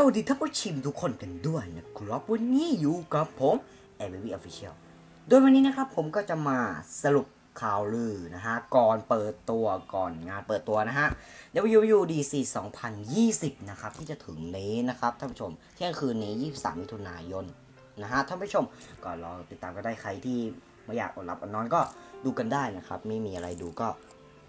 สวัสดีท่านผู้ชมทุกคนกันด้วยนะครับวันนี้อยู่กับผม a m b y Official โดยวันนี้นะครับผมก็จะมาสรุปข่าวลือนะฮะ ก่อนเปิดตัวก่อนงานเปิดตัวนะฮะ WWDC 2020 นะครับ ที่จะถึงนี้นะครับท่านผู้ชม เที่ยงคืนนี้ 23 มิถุนายนนะฮะท่านผู้ชมก็รอติดตามกันได้ใครที่ไม่อยากอดหลับอดนอนก็ดูกันได้นะครับ ไม่มีอะไรดูก็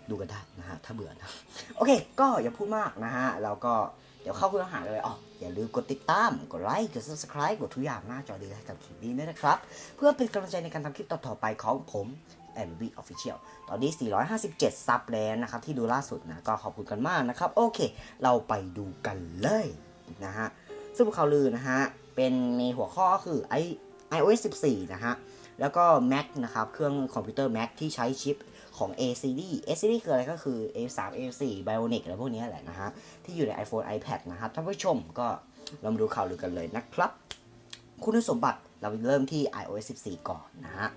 ดูกันได้นะฮะถ้าเบื่อนะโอเค ก็อย่าพูดมากนะฮะแล้วก็ เดี๋ยวเข้าเพื่อหาเลยอ๋ออย่าลืมกดติดตาม กดไลค์ กด subscribe กดทุกอย่างหน้าจอดีให้กับคลิปนี้ด้วยนะครับ เพื่อเป็นกำลังใจในการทำคลิปต่อๆไปของผม m v Official ตอนนี้ 457 ซับแล้วนะครับ ที่ดูล่าสุดนะ ก็ขอบคุณกันมากนะครับ โอเค เราไปดูกันเลยนะฮะ ซึ่งข่าวลือนะฮะ เป็นมีหัวข้อคือ i iOS 14 นะฮะ แล้วก็ Mac นะครับ เครื่องคอมพิวเตอร์ Mac ที่ใช้ชิป ของ ACD ACD คืออะไรก็คือ A3 A4 Bionic อะไรพวกนี้แหละนะฮะ ที่อยู่ใน iPhone iPad นะครับท่านผู้ชมก็เรามาดูข่าวลือกันเลยนะครับ คุณสมบัติเราเริ่มที่ iOS 14 ก่อนนะฮะ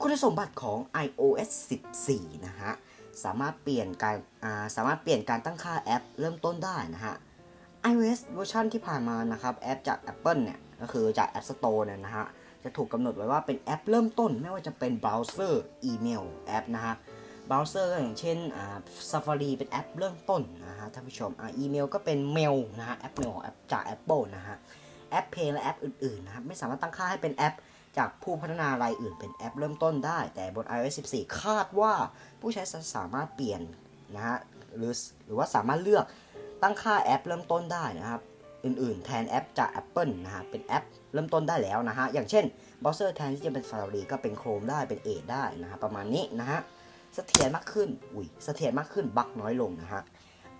คุณสมบัติของ iOS 14 นะฮะ สามารถเปลี่ยนการาสามารถเปลี่ยนการตั้งค่าแอปเริ่มต้นได้นะฮะ iOS เวอร์ชันที่ผ่านมานะครับ แอปจาก Apple เนี่ย ก็คือจาก App Store เนี่ยนะฮะ จะถูกกำหนดไว้ว่าเป็นแอปเริ่มต้นไม่ว่าจะเป็นเบราว์เซอร์ อีเมล แอปนะฮะ เบราว์เซอร์อย่างเช่นอ่า Safari เป็นแอปเริ่มต้นนะฮะท่านผู้ชมอ่าอีเมลก็เป็นเมลนะฮะแอปเมลของแอปจาก Apple นะฮะแอปเพลและแอปอื่นๆนะครับไม่สามารถตั้งค่าให้เป็นแอป จากผู้พัฒนารายอื่นเป็นแอปเริ่มต้นได้ แต่บน iOS 14 คาดว่าผู้ใช้จะสามารถเปลี่ยนนะฮะหรือหรือว่าสามารถเลือกตั้งค่าแอปเริ่มต้นได้นะครับอื่นๆ แทนแอปจาก Apple นะฮะเป็นแอปเริ่มต้นได้แล้วนะฮะอย่างเช่นเบราว์เซอร์แทนที่จะเป็น Safari ก็เป็น Chrome ได้เป็น Edge ได้นะฮะประมาณนี้นะฮะ เสถียรมากขึ้น อุ้ย เสถียรมากขึ้น บั๊กน้อยลงนะฮะ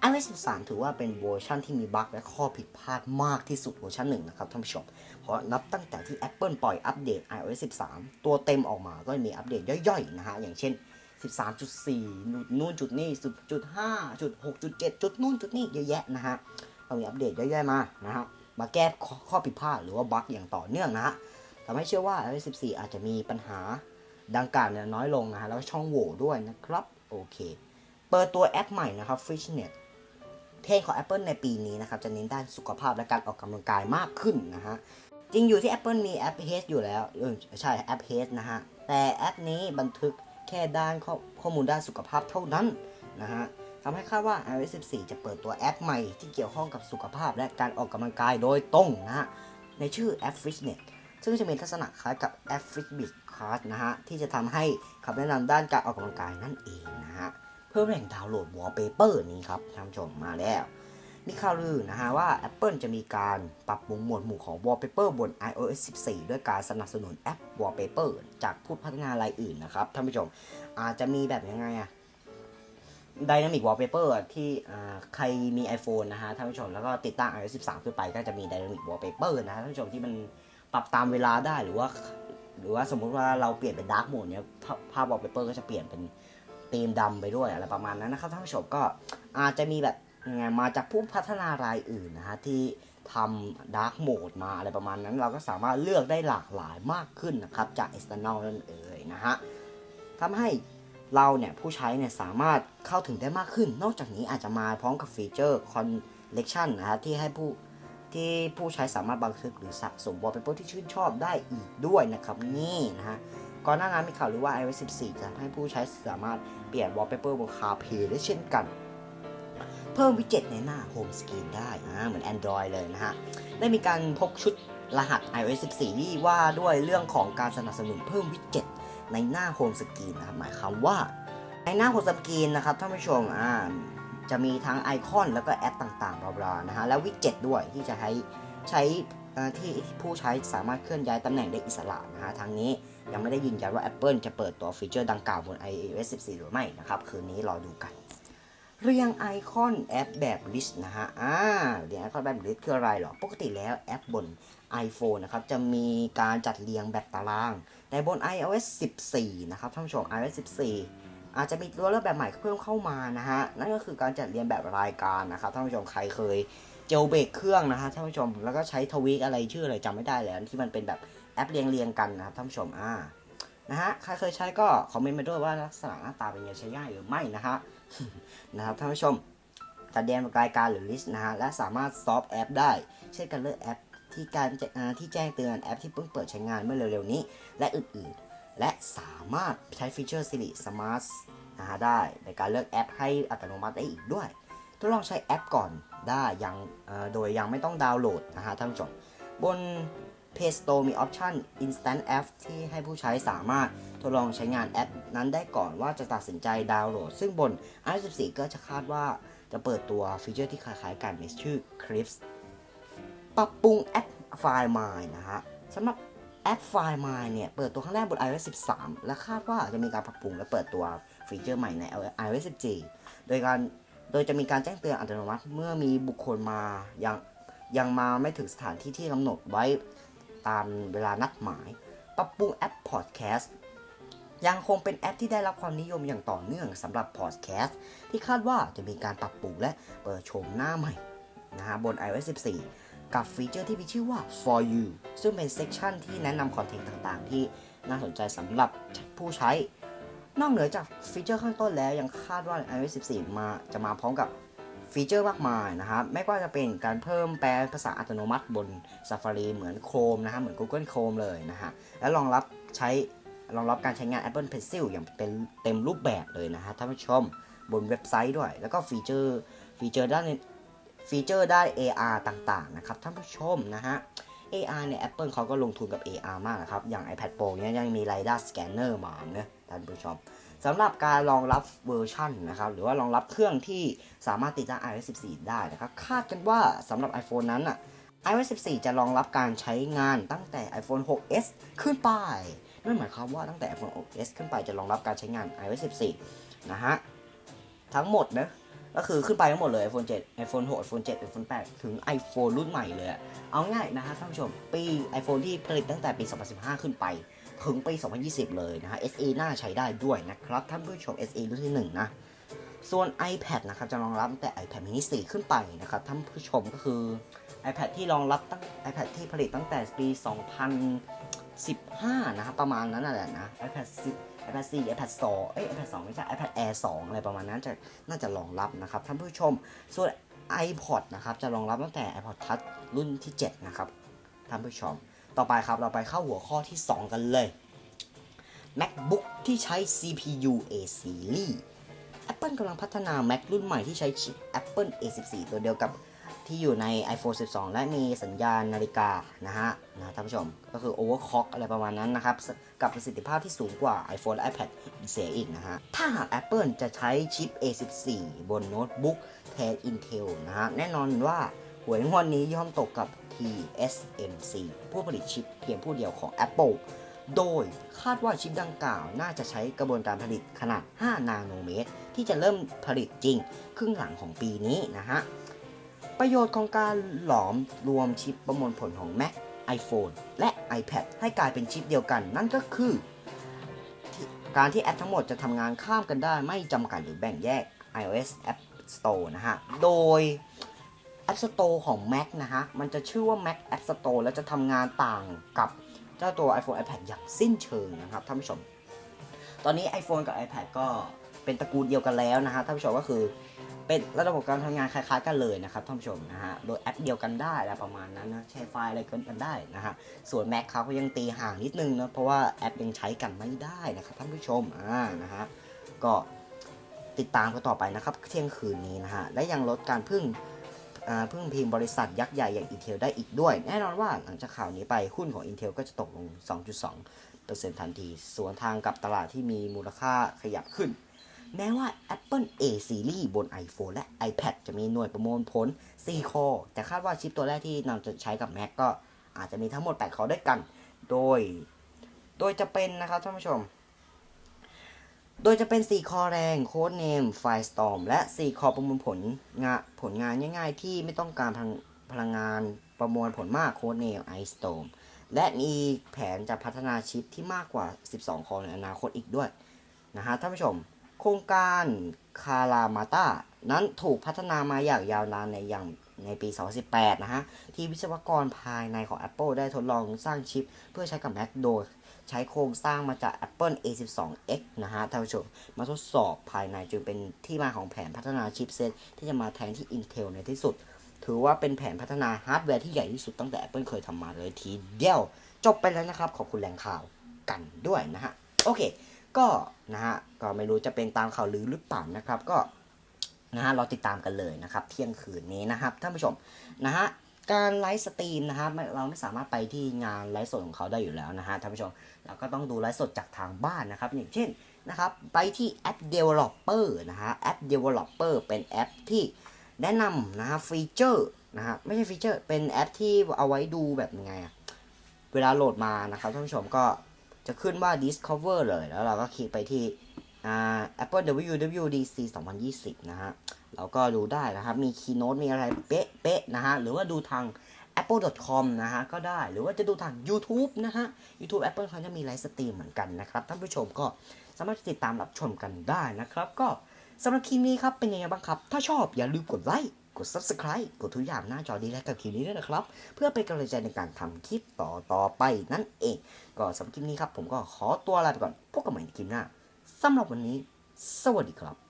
iOS 13 ถือว่าเป็นเวอร์ชันที่มีบั๊กและข้อผิดพลาดมากที่สุดเวอร์ชันหนึ่งนะครับท่านผู้ชม เพราะนับตั้งแต่ที่ Apple ปล่อยอัปเดต iOS 13 ตัวเต็มออกมาก็มีอัปเดตย่อยๆ นะฮะ อย่างเช่น 13.4 นู่นจุดนี่จุด5จุด6จุด7จุดนู่นจุดนี่เยอะแยะนะฮะก็มีอัปเดตย่อยๆมานะฮะมาแก้ข้อข้อผิดพลาดหรือว่าบั๊กอย่างต่อเนื่องนะฮะทำให้เชื่อว่า iOS 14 อาจจะมีปัญหา ดังกล่าวเนี่ยน้อยลงนะฮะแล้วช่องโหว่ด้วยนะครับ โอเค เปิดตัวแอปใหม่นะครับ Fishnet เทรนของ Apple ในปีนี้นะครับ จะเน้นด้านสุขภาพและการออกกำลังกายมากขึ้นนะฮะ จริงอยู่ที่ Apple มีแอป Health อยู่แล้วเออใช่แอป Health นะฮะ แต่แอปนี้บันทึกแค่ด้านข้อข้อมูลด้านสุขภาพเท่านั้นนะฮะทำให้คาดว่า iOS 14 จะเปิดตัวแอปใหม่ที่เกี่ยวข้องกับสุขภาพและการออกกำลังกายโดยตรงนะฮะ ในชื่อแอป Fitness ซึ่งจะมีลักษณะคล้ายกับแอป Fitbit Card นะฮะที่จะทำให้คำแนะนำด้านการออกกำลังกายนั่นเองนะฮะเพิ่มแหล่งดาวน์โหลด wallpaper นี้ครับท่านผู้ชมมาแล้วมีข่าวลือนะฮะว่า Apple จะมีการปรับปรุงหมวดหมู่ของ wallpaper บน iOS 14 ด้วยการสนับสนุนแอป wallpaper จากผู้พัฒนารายอื่นนะครับท่านผู้ชมอาจจะมีแบบยังไงอะ Dynamic Wallpaper ที่ใครมี iPhone นะฮะท่านผู้ชมแล้วก็ติดตั้ง iOS 13 ขึ้นไปก็จะมี Dynamic Wallpaper นะฮะท่านผู้ชมที่มันปรับตามเวลาได้หรือว่า หรือว่าสมมุติว่าเราเปลี่ยนเป็น Dark Mode เนี้ยภาพภาพ Wallpaper ก็จะเปลี่ยนเป็นธีมดำไปด้วยอะไรประมาณนั้นนะครับท่านผู้ชมก็อาจจะมีแบบไงมาจากผู้พัฒนารายอื่นนะฮะที่ทำ Dark Mode มาอะไรประมาณนั้น เราก็สามารถเลือกได้หลากหลายมากขึ้นนะครับ จาก external นั่นเองนะฮะทำให้เราเนี่ยผู้ใช้เนี่ยสามารถเข้าถึงได้มากขึ้น นอกจากนี้อาจจะมาพร้อมกับฟีเจอร์ Collection นะฮะที่ให้ผู้ ที่ผู้ใช้สามารถบันทึกหรือสะสม wallpaper ที่ชื่นชอบได้อีกด้วยนะครับนี่นะฮะก่อนหน้านั้นมีข่าวหรือว่า iOS 14 จะให้ผู้ใช้สามารถเปลี่ยน wallpaper บน CarPlay ได้เช่นกัน เพิ่มวิดเจ็ตในหน้า Home Screen ได้นะเหมือน Android เลยนะฮะ ได้มีการพกชุดรหัส iOS 14 ที่ว่าด้วยเรื่องของการสนับสนุนเพิ่มวิดเจ็ตในหน้าโฮมสกรีนนะครับหมายความว่าในหน้าโฮมสกรีนนะครับท่านผู้ชมอ่า จะมีทั้งไอคอนแล้วก็แอปต่างๆบลาๆนะฮะแล้ววิดเจ็ตด้วยที่จะใช้ใช้ที่ผู้ใช้สามารถเคลื่อนย้ายตำแหน่งได้อิสระนะฮะทางนี้ยังไม่ได้ยืนยันว่า Apple จะเปิดตัวฟีเจอร์ดังกล่าวบน iOS 14 หรือไม่นะครับ คืนนี้รอดูกัน เรียงไอคอนแอปแบบลิสต์นะฮะอ่าเรียงไอคอนแบบลิสต์คืออะไรหรอ ปกติแล้วแอปบน iPhone นะครับ จะมีการจัดเรียงแบบตาราง แต่บน iOS 14 นะครับท่านผู้ชม iOS 14 อาจจะมีตัวเลือกแบบใหม่เพิ่มเข้ามานะฮะนั่นก็คือการจัดเรียงแบบรายการนะครับท่านผู้ชมใครเคยเจลเบรกเครื่องนะฮะท่านผู้ชมแล้วก็ใช้ทวีกอะไรชื่ออะไรจำไม่ได้แล้วที่มันเป็นแบบแอปเรียงเรียงๆกันนะครับท่านผู้ชมอ่านะฮะใครเคยใช้ก็คอมเมนต์มาด้วยว่าลักษณะหน้าตาเป็นยังไงใช้ง่ายหรือไม่นะฮะนะครับท่านผู้ชมจัดเรียงรายการหรือลิสต์นะฮะและสามารถซอฟแอปได้เช่นการเลือกแอปที่การที่แจ้งเตือนแอปที่เพิ่งเปิดใช้งานเมื่อเร็วๆนี้ และอื่นๆ และสามารถใช้ฟีเจอร์ Siri Smart นะฮะได้ ในการเลือกแอปให้อัตโนมัติได้อีกด้วยทดลองใช้แอปก่อนได้ยังโดยยังไม่ต้องดาวน์โหลดนะฮะท่านผู้ชมบน Play Store มีออปชัน Instant App ที่ให้ผู้ใช้สามารถทดลองใช้งานแอป นั้นได้ก่อนว่าจะตัดสินใจดาวน์โหลด ซึ่งบน iOS 14 ก็จะคาดว่าจะเปิดตัวฟีเจอร์ที่คล้ายๆกันในชื่อ Clips ปรับปรุงแอปไฟล์ My นะฮะสำหรับ แอปไฟล์ My เนี่ย เปิดตัวครั้งแรกบน iOS 13 และคาดว่าจะมีการปรับปรุงและเปิดตัวฟีเจอร์ใหม่ใน iOS 14 โดยการโดยจะมีการแจ้งเตือนอัตโนมัติเมื่อมีบุคคลมายังยังมาไม่ถึงสถานที่ที่กำหนดไว้ตามเวลานัดหมาย ปรับปรุงแอป Podcast ยังคงเป็นแอปที่ได้รับความนิยมอย่างต่อเนื่องสำหรับ Podcast ที่คาดว่าจะมีการปรับปรุงและเปิดโฉมหน้าใหม่นะฮะบน iOS 14 กับฟีเจอร์ที่มีชื่อว่า For You ซึ่งเป็นเซกชันที่แนะนำคอนเทนต์ต่างๆ ที่น่าสนใจสำหรับผู้ใช้ นอกเหนือจากฟีเจอร์ข้างต้นแล้วยังคาดว่า iOS 14 มาจะมาพร้อมกับฟีเจอร์มากมายนะครับไม่ว่าจะเป็นการเพิ่มแปลภาษาอัตโนมัติบน Safari เหมือน Chrome นะฮะเหมือน Google Chrome เลยนะฮะและรองรับใช้รองรับการใช้งาน Apple Pencil อย่างเป็นเต็มรูปแบบเลยนะฮะท่านผู้ชมบนเว็บไซต์ด้วย แล้วก็ฟีเจอร์ฟีเจอร์ด้าน ฟีเจอร์ได้ AR ต่างๆนะครับท่านผู้ชมนะฮะ AR เนี่ย Apple เขาก็ลงทุนกับ AR มากนะครับ อย่าง iPad Pro เนี่ยยังมี LiDAR Scanner มาเนะท่านผู้ชมสำหรับการรองรับเวอร์ชันนะครับ หรือว่ารองรับเครื่องที่สามารถติดตั้ง iOS 14 ได้นะครับ คาดกันว่าสำหรับ iPhone นั้นอะ iOS 14 จะรองรับการใช้งานตั้งแต่ iPhone 6s ขึ้นไปนั่นหมายความว่าตั้งแต่ iPhone 6s ขึ้นไปจะรองรับการใช้งาน iOS 14 นะฮะ ทั้งหมดนะ ก็คือขึ้นไปทั้งหมดเลย iPhone 7 iPhone 6 iPhone 7 iPhone 8 ถึง iPhone รุ่นใหม่เลยอะเอาง่ายนะฮะท่านผู้ชม ปี iPhone ที่ผลิตตั้งแต่ปี 2015 ขึ้นไป ถึงปี 2020 เลยนะฮะ SE น่าใช้ได้ด้วยนะครับ ท่านผู้ชม SE รุ่นที่ 1 นะ ส่วน iPad นะครับ จะรองรับตั้งแต่ iPad mini 4 ขึ้นไปนะครับ ท่านผู้ชมก็คือ iPad ที่รองรับตั้ง iPad ที่ผลิตตั้งแต่ปี 2015 นะครับประมาณนั้นแหละนะ iPad 10 iPad 4 iPad 2เอ้ย iPad 2 ไม่ใช่ iPad Air 2 อะไรประมาณนั้นจะน่าจะรองรับนะครับท่านผู้ชม ส่วน iPod นะครับจะรองรับตั้งแต่ iPod Touch รุ่นที่ 7 นะครับท่านผู้ชม ต่อไปครับเราไปเข้าหัวข้อที่ 2 กันเลย MacBook ที่ใช้ CPU A Series Apple กำลังพัฒนา Mac รุ่นใหม่ที่ใช้ชิป Apple A14 ตัวเดียวกับ ที่อยู่ใน iPhone 12 และมีสัญญาณนาฬิกานะฮะนะท่านผู้ชมก็คือ overclock อะไรประมาณนั้นนะครับ กับประสิทธิภาพที่สูงกว่า iPhone และ iPad เสียอีกนะฮะ ถ้าหาก Apple จะใช้ชิป A14 บนโน้ตบุ๊กแทน Intel นะฮะ แน่นอนว่าหวยงวดนี้ย่อมตกกับ TSMC ผู้ผลิตชิปเพียงผู้เดียวของ Apple โดยคาดว่าชิปดังกล่าวน่าจะใช้กระบวนการผลิตขนาด 5 นาโนเมตร ที่จะเริ่มผลิตจริง ครึ่งหลังของปีนี้นะฮะ ประโยชน์ของการหลอมรวมชิปประมวลผลของ Mac iPhone และ iPad ให้กลายเป็นชิปเดียวกัน นั่นก็คือ การที่แอปทั้งหมดจะทำงานข้ามกันได้ไม่จำกัดหรือแบ่งแยก iOS App Store นะฮะ โดย App Store ของ Mac นะฮะ มันจะชื่อว่า Mac App Store และจะทำงานต่างกับเจ้าตัว iPhone iPad อย่างสิ้นเชิงนะครับท่านผู้ชม ตอนนี้ iPhone กับ iPad ก็ เป็นตระกูลเดียวกันแล้วนะฮะท่านผู้ชมก็คือเป็นระบบการทำงานคล้ายๆกันเลยนะครับท่านผู้ชมนะฮะโดยแอปเดียวกันได้อะประมาณนั้นนะแชร์ไฟล์อะไรกันได้นะฮะส่วน Mac เขาก็ยังตีห่างนิดนึงนะเพราะว่าแอปยังใช้กันไม่ได้นะครับท่านผู้ชมอ่านะฮะก็ติดตามกันต่อไปนะครับเที่ยงคืนนี้นะฮะและยังลดการพึ่งพึ่งพิมพ์บริษัทยักษ์ใหญ่อย่าง Intel ได้อีกด้วย แน่นอนว่าหลังจากข่าวนี้ไปหุ้นของ Intel ก็จะตกลง 2.2%ทันทีส่วนทางกับตลาดที่มีมูลค่าขยับขึ้น แม้ว่า Apple A Series บน iPhone และ iPad จะมีหน่วยประมวลผล 4 คอแต่คาดว่าชิปตัวแรกที่นำจะใช้กับ Mac ก็อาจจะมีทั้งหมด 8 คอด้วยกัน โดย โดยจะเป็นนะครับท่านผู้ชม โดยจะเป็น 4 คอแรง Code Name Firestorm และ 4 คอประมวลผลงานผลงานง่ายๆ ที่ไม่ต้องการพลังพลังงานประมวลผลมาก Code Name Ice-Storm และมีแผนจะพัฒนาชิปที่มากกว่า 12 คอในอนาคตอีกด้วยนะฮะท่านผู้ชม โครงการคารามาตานั้นถูกพัฒนามาอย่างยาวนานในอย่างในปี 2018 นะฮะ ที่วิศวกรภายในของ Apple ได้ทดลองสร้างชิป เพื่อใช้กับ Mac โดยใช้โครงสร้างมาจาก Apple A12X นะฮะท่านผู้ชมมาทดสอบภายในจึงเป็นที่มาของแผนพัฒนาชิปเซตที่จะมาแทนที่ Intel ในที่สุด ถือว่าเป็นแผนพัฒนาฮาร์ดแวร์ที่ใหญ่ที่สุดตั้งแต่ Apple เคยทำมาเลยทีเดียว จบไปแล้วนะครับ ขอบคุณแหล่งข่าวกันด้วยนะฮะ โอเค ก็นะฮะก็ไม่รู้จะเป็นตามข่าวลือหรือเปล่านะครับ ก็นะฮะเราติดตามกันเลยนะครับ เที่ยงคืนนี้นะครับท่านผู้ชมนะฮะการไลฟ์สตรีมนะฮะไม่เราไม่สามารถไปที่งานไลฟ์สดของเขาได้อยู่แล้วนะฮะท่านผู้ชมเราก็ต้องดูไลฟ์สดจากทางบ้านนะครับ อย่างเช่นนะครับไปที่แอป Developer นะฮะแอป Developer เป็นแอปที่แนะนำนะฮะฟีเจอร์นะฮะไม่ใช่ฟีเจอร์ เป็นแอปที่เอาไว้ดูแบบยังไงอะเวลาโหลดมานะครับท่านผู้ชมก็ จะขึ้นว่า Discover เลยแล้วเราก็คลิกไปที่ Apple WWDC 2020 นะฮะ เราก็ดูได้นะครับ มีคีโน t มีอะไรเป๊ะๆนะฮะ หรือว่าดูทาง apple.com นะฮะ ก็ได้ หรือว่าจะดูทาง YouTube นะฮะ YouTube Apple เขาจะมีไลฟ์สตรีมเหมือนกันนะครับ ท่านผู้ชมก็สามารถติดตามรับชมกันได้นะครับ ก็สำหรับคลิปนี้ครับ เป็นยังไงบ้างครับ ถ้าชอบอย่าลืมกดไลค์ กด Subscribe กดทุกอย่างหน้าจอดีและกับคลิปนี้ด้วยนะครับ เพื่อเป็นกำลังใจในการทำคลิปต่อต่อๆไปนั่นเอง ก็สำหรับคลิปนี้ครับ ผมก็ขอตัวลาไปก่อนพบกันใหม่ในคลิปหน้าสำหรับวันนี้ สวัสดีครับ